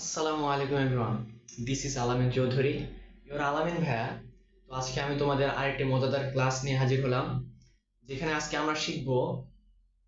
আসসালামু আলাইকুম everyone this is আলামিন চৌধুরী ইওর আলামিন ভাইয়া। তো আজকে আমি তোমাদের আরেকটি মজাদার ক্লাস নিয়ে হাজির হলাম, যেখানে আজকে আমরা শিখব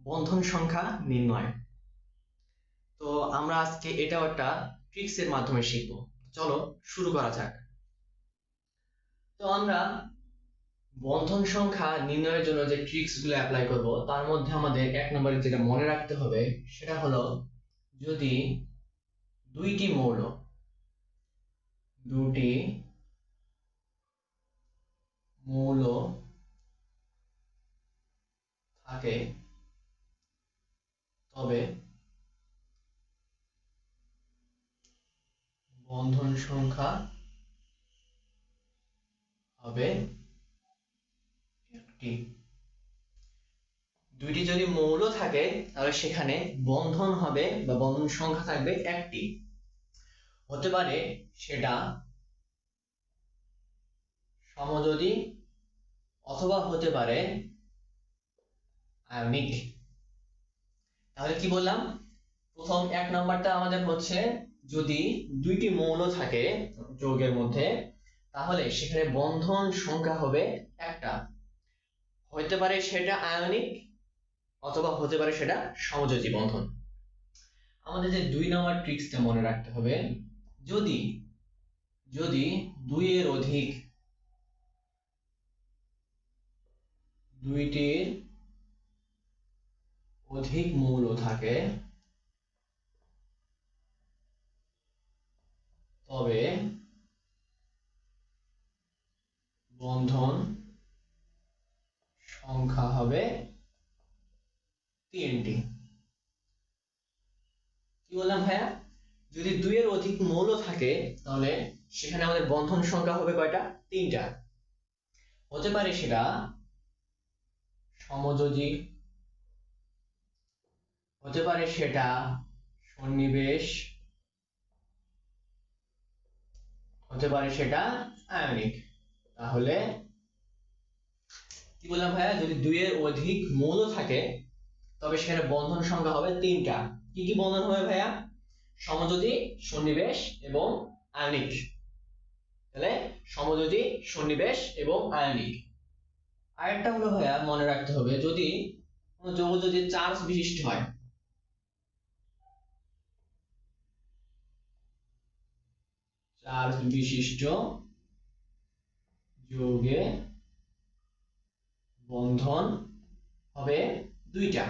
বন্ধন সংখ্যা নির্ণয়। তো আমরা আজকে এটাও একটা ট্রিক্স এর মাধ্যমে শিখব। চলো শুরু করা যাক। তো আমরা বন্ধন সংখ্যা নির্ণয়ের জন্য যে ট্রিক্সগুলো অ্যাপ্লাই করব, তার মধ্যে আমাদের এক নম্বরে যেটা মনে রাখতে হবে, সেটা হলো যদি দুইটি মৌল। দুটি মৌল থাকে তবে বন্ধন সংখ্যা হবে একটি। দুইটি যদি মৌল থাকে, তাহলে সেখানে বন্ধন হবে বা বন্ধন সংখ্যা থাকবে একটি। হতে পারে সেটা সমযোজী অথবা হতে পারে আয়নিক। তাহলে কি বললাম? প্রথম এক নাম্বারটা আমাদের হচ্ছে যদি দুইটি মৌল থাকে যৌগের মধ্যে, তাহলে সেখানে বন্ধন সংখ্যা হবে একটা। হতে পারে সেটা আয়নিক অথবা হতে পারে সেটা সমযোজী বন্ধন। আমাদের যে দুই নম্বর ট্রিক্সটা মনে রাখতে হবে, যদি যদি দুইয়ের অধিক দুইটির অধিক মৌল থাকে, তবে বন্ধন সংখ্যা হবে তিনটি কি বললাম ভাইয়া? যদি দুইয়ের অধিক মৌল থাকে, তাহলে সেখানে আমাদের বন্ধন সংখ্যা হবে কয়টা? তিনটা। হতে পারে সেটা সমযোজী। হতে পারে সেটা সন্নিবেশ। হতে পারে সেটা আয়নিক। তাহলে কি বললাম ভাইয়া? যদি দুইয়ের অধিক মৌল থাকে তবে সেখানে বন্ধন সংখ্যা হবে তিনটা। কি কি বন্ধন হবে ভাইয়া? সমযোজী, সন্নিবেশ এবং আয়নিক। তাহলে সমযোজী, সন্নিবেশ এবং আয়নিক। আরেকটা হলো ভাইয়া, মনে রাখতে হবে, যদি কোনো যৌগ যদি চার্জ বিশিষ্ট হয়, চার্জ বিশিষ্ট যৌগে বন্ধন হবে দুইটা।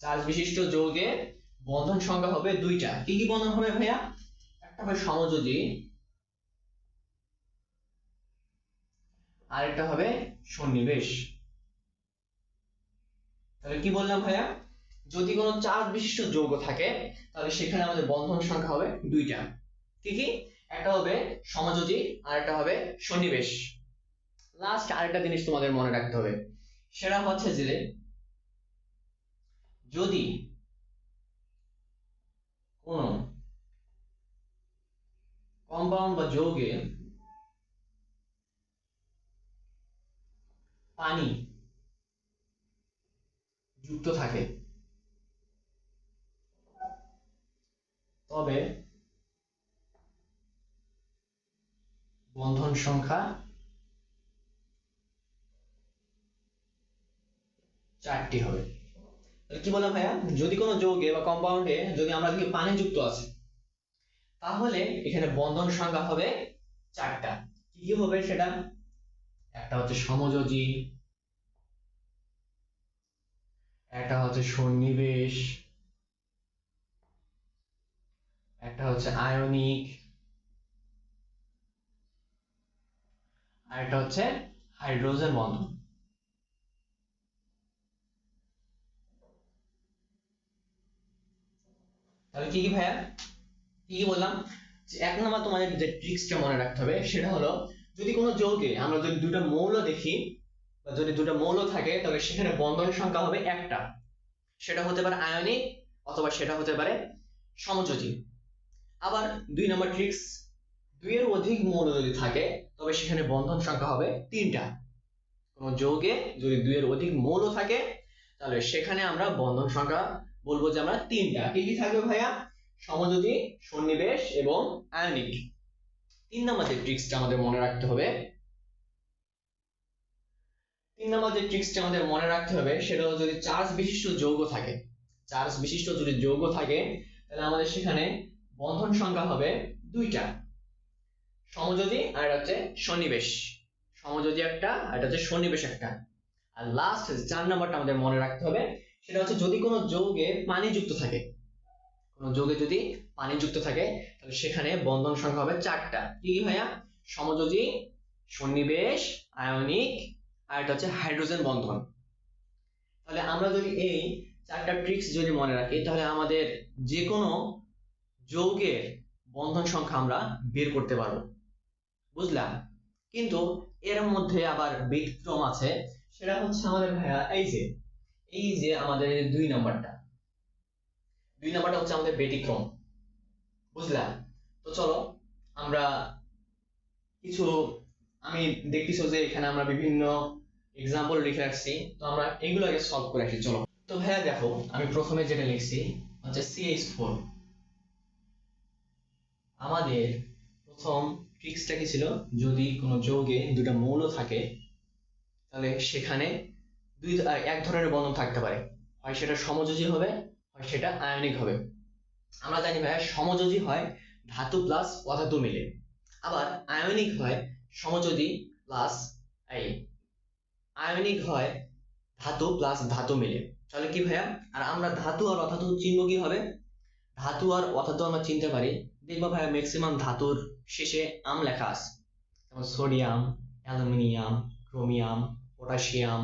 চার্জ বিশিষ্ট যৌগে বন্ধন সংখ্যা হবে দুইটা। কি কি বন্ধন হবে ভাইয়া? একটা হবে সমযোজী, আরেকটা হবে সন্নিবেশ। তাহলে কি বললাম ভাইয়া? যদি কোনো চার্জ বিশিষ্ট যৌগ থাকে, তাহলে সেখানে আমাদের বন্ধন সংখ্যা হবে দুইটা। কি কি? একটা হবে সমযোজী আর একটা হবে সন্নিবেশ। লাস্ট আরেকটা জিনিস তোমাদের মনে রাখতে হবে। সেটা হচ্ছে যে যদি কোন কম্পাউন্ড বা যৌগে পানি যুক্ত থাকে তবে বন্ধন সংখ্যা চারটি হবে। কি বললাম ভাইয়া? যদি কোনো যৌগে বা কম্পাউন্ডে যদি আমরা দেখি পানি যুক্ত আছে, তাহলে এখানে বন্ধন সংখ্যা হবে চারটা। কি হবে সেটা? একটা হচ্ছে সমযোজী, একটা হচ্ছে সন্নিবেশ, একটা হচ্ছে আয়নিক, আর একটা হচ্ছে হাইড্রোজেন বন্ধন। তাহলে কি কি ভাইয়া? কি কি বললাম? এক নম্বর তোমাদের যে ট্রিক্সটা মনে রাখতে হবে সেটা হলো, যদি কোনো যৌগে আমরা যদি দুটো মৌল দেখি, বা যদি দুটো মৌল থাকে, তাহলে সেখানে বন্ধন সংখ্যা হবে একটা। সেটা হতে পারে আয়নিক, অথবা সেটা হতে পারে সমযোজী। আবার দুই নম্বর ট্রিক্স দুইয়ের অধিক মৌল যদি থাকে, তবে সেখানে বন্ধন সংখ্যা হবে তিনটা। কোনো যৌগে যদি দুইয়ের অধিক মৌল থাকে, তাহলে সেখানে আমরা বন্ধন সংখ্যা বলব যে আমরা তিনটা। কি কি থাকবে ভাইয়া? সমযোজী, সন্নিবেশ এবং আয়নিক। তিন নম্বর যে ট্রিক্সটা আমাদের মনে রাখতে হবে, তিন নম্বর যে ট্রিক্সটা আমাদের মনে রাখতে হবে, সেটা হলো যদি চার্জ বিশিষ্ট যৌগ থাকে, চার্জ বিশিষ্ট যদি যৌগ থাকে, তাহলে আমাদের সেখানে বন্ধন সংখ্যা হবে দুইটা। সমযোজী আর এটা হচ্ছে সন্নিবেশ। সমযোজী একটা আর এটা হচ্ছে সন্নিবেশ একটা। আর লাস্ট চার নাম্বারটা আমাদের মনে রাখতে হবে সেটা হচ্ছে যদি কোনো যৌগে পানি যুক্ত থাকে। কোনো যৌগে যদি পানি যুক্ত থাকে, তাহলে সেখানে বন্ধন সংখ্যা হবে চারটা। কি কি ভাইয়া? সমযোজী, সন্নিবেশ, আয়নিক, আর এটা হচ্ছে হাইড্রোজেন বন্ধন। তাহলে আমরা যদি এই চারটা ট্রিক্স যদি মনে রাখি, তাহলে আমাদের যে কোনো যৌগের বন্ধন সংখ্যা আমরা বের করতে পারব। বুঝলাম? কিন্তু এর মধ্যে আবার ব্যতিক্রম আছে, সেটা হচ্ছে আমাদের ভাইয়া এই যে এই যে আমাদের দুই নাম্বারটা। দুই নাম্বারটা হচ্ছে আমাদের ব্যতিক্রম। বুঝলাম তো চলো, আমরা কিছু, আমি দেখতেছো যে এখানে আমরা বিভিন্ন এক্সাম্পল লিখে রাখছি। তো আমরা এগুলো আগে সলভ করে আসি, চলো। তো ভাইয়া দেখো, আমি প্রথমে যেটা লিখছি হচ্ছে সিএইচ ফোর আমাদের প্রথম ট্রিক্সটা কি ছিল? যদি কোনো যৌগে দুটো মৌল থাকে, তাহলে সেখানে দুই এক ধরনের বন্ধন থাকতে পারে। হয় সেটা সমযোজী হবে, হয় সেটা আয়নিক হবে। আমরা জানি ভাইয়া সমযোজী হয় ধাতু প্লাস অধাতু মিলে। আবার আয়নিক হয় সমযোজী প্লাস এই আয়নিক হয় ধাতু প্লাস ধাতু মিলে। তাহলে কি ভাইয়া? আর আমরা ধাতু আর অধাতু চিনব কি হবে? ধাতু আর অধাতু আমরা চিনতে পারি। দেখব ভাইয়া ম্যাক্সিমাম ধাতুর শেষে আম লেখা আছে। যেমন sodium aluminium chromium potassium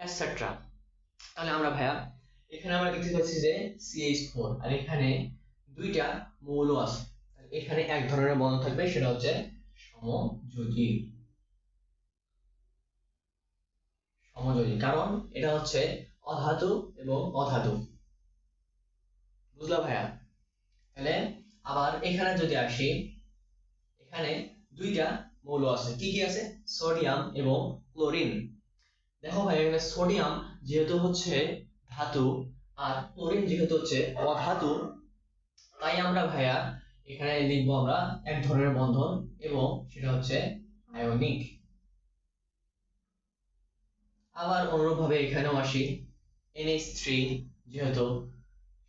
etcetera তাহলে আমরা ভাইয়া, এখানে আমরা দেখতে পাচ্ছি যে সিএইচ ফোর আর এখানে দুইটা মৌল আছে। এখানে এক ধরনের বন্ধন থাকবে, সেটা হচ্ছে সমযোজী। সমযোজী, কারণ এটা হচ্ছে অধাতু এবং অধাতু। বুঝলা ভাইয়া? তাহলে আবার এখানে যদি আসি, এখানে দুইটা মৌল আছে। কি কি আছে? সোডিয়াম এবং ক্লোরিন। দেখো ভাই, এখানে সোডিয়াম যেহেতু হচ্ছে ধাতু আর ক্লোরিন যেহেতু হচ্ছে অধাতু, তাই আমরা ভাইয়া এখানে লিখব আমরা এক ধরনের বন্ধন এবং সেটা হচ্ছে আয়নিক আবার অনুরূপভাবে এখানেও আসি NH3 যেহেতু,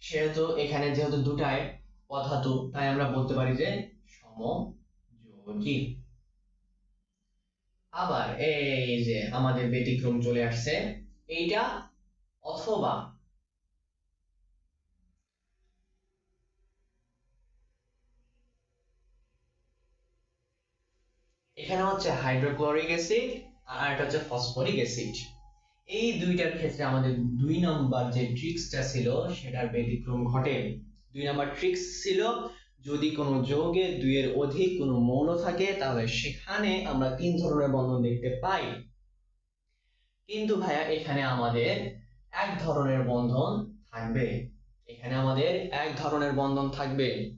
সেহেতু এখানে যেহেতু দুটাই অধাতু, তাই আমরা বলতে পারি যে সমযোজী। আবার এই যে আমাদের ব্যতিক্রম চলে আসছে, এইটা অথবা এখানে হচ্ছে হাইড্রোক্লোরিক অ্যাসিড আর এটা হচ্ছে ফসফরিক অ্যাসিড। এই দুইটার ক্ষেত্রে আমাদের দুই নাম্বার যে ট্রিক্সটা ছিল, সেটার ব্যতিক্রম ঘটে। দুই নাম্বার ট্রিক্স ছিল যদি কোনো যৌগে দুইয়ের অধিক কোনো মৌল থাকে, তাহলে সেখানে আমরা তিন ধরনের বন্ধন দেখতে পাই। কিন্তু ভাইয়া, এখানে আমাদের এক ধরনের বন্ধন থাকবে। এখানে আমাদের এক ধরনের বন্ধন থাকবে।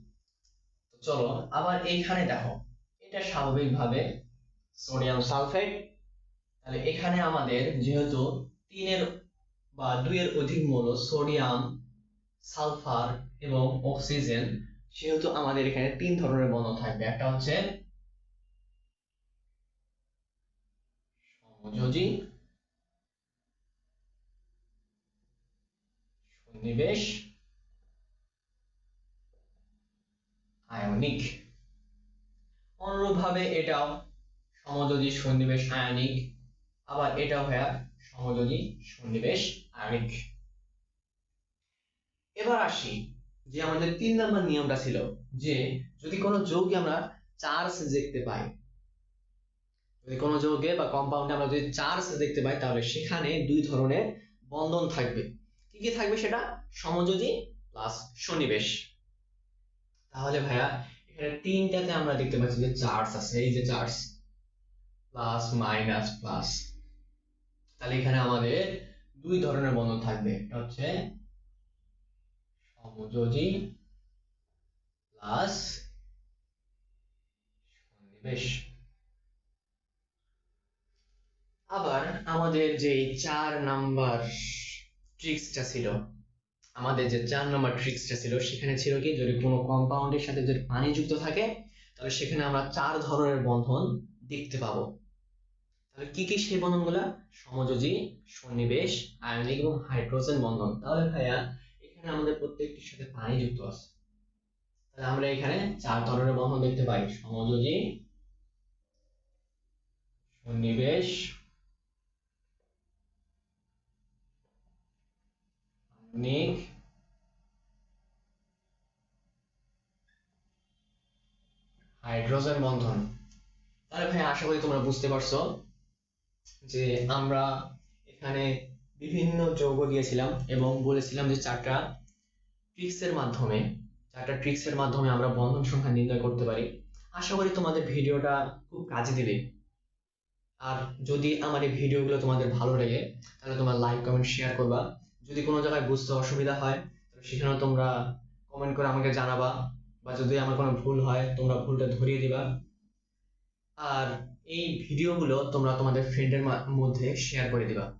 চলো, আবার এইখানে দেখো, এটা স্বাভাবিকভাবে সোডিয়াম সালফেট। তাহলে এখানে আমাদের যেহেতু তিনের বা দুইয়ের অধিক মৌল সোডিয়াম, সালফার এবং অক্সিজেন সেহেতু আমাদের এখানে তিন ধরনের বন্ধন থাকবে। একটা হচ্ছে সমযোজী, সন্নিবেশ, আয়নিক। অনুরূপভাবে এটাও সমযোজী, সন্নিবেশ, আয়নিক। আবার এটাও হয় সমযোজী, সন্নিবেশ, আয়নিক। এবার আসি যে আমাদের তিন নাম্বার নিয়মটা ছিল যে যদি কোনো যৌগে আমরা চার্জ দেখতে পাই, যদি কোনো যৌগে বা কম্পাউন্ডে আমরা যদি চার্জ দেখতে পাই, তাহলে সেখানে দুই ধরনের বন্ধন থাকবে। কি কি থাকবে সেটা? সমযোজী প্লাস সন্নিবেশ। তাহলে ভাইয়া, এখানে তিনটাতে আমরা দেখতে পাচ্ছি যে চার্জ আছে। এই যে চার্জ প্লাস মাইনাস প্লাস তাহলে এখানে আমাদের দুই ধরনের বন্ধন থাকবে। একটা হচ্ছে সমযোজী প্লাস সন্নিবেশ আবার আমাদের যে চার নাম্বার ট্রিক্সটা ছিল, আমাদের যে চার নম্বর ট্রিক্সটা ছিল, সেখানে ছিল কি, যদি কোনো কম্পাউন্ডের সাথে যদি পানি যুক্ত থাকে, তাহলে সেখানে আমরা চার ধরনের বন্ধন দেখতে পাবো। তাহলে কি কি সেই বন্ধনগুলা? সমযোজী, সন্নিবেশ, আয়নিক এবং হাইড্রোজেন বন্ধন। তাহলে ভাইয়া এখানে আমাদের প্রত্যেকটির সাথে পানি যুক্ত আছে। তাহলে আমরা এখানে চার ধরনের বন্ধন দেখতে পাই। সমযোজী, সন্নিবেশ হাইড্রোজেন বন্ধন। তাহলে ভাই, আশা করি তোমরা বুঝতে পারছ যে আমরা এখানে বিভিন্ন যৌগ দিয়েছিলাম এবং বলেছিলাম যে চারটা ট্রিক্সের মাধ্যমে, চারটা ট্রিক্সের মাধ্যমে আমরা বন্ধন সংখ্যা নির্ণয় করতে পারি। আশা করি তোমাদের ভিডিওটা খুব কাজে দিবে। আর যদি আমার এই ভিডিওগুলো তোমাদের ভালো লাগে, তাহলে তোমরা লাইক কমেন্ট শেয়ার করবা। যদি কোনো জায়গায় বুঝতে অসুবিধা হয়, তাহলে সেখানেও তোমরা কমেন্ট করে আমাকে জানাবা। বা যদি আমার কোনো ভুল হয়, তোমরা ভুলটা ধরিয়ে দিবা। আর এই ভিডিওগুলো তোমরা তোমাদের ফ্রেন্ডের মধ্যে শেয়ার করে দিবা।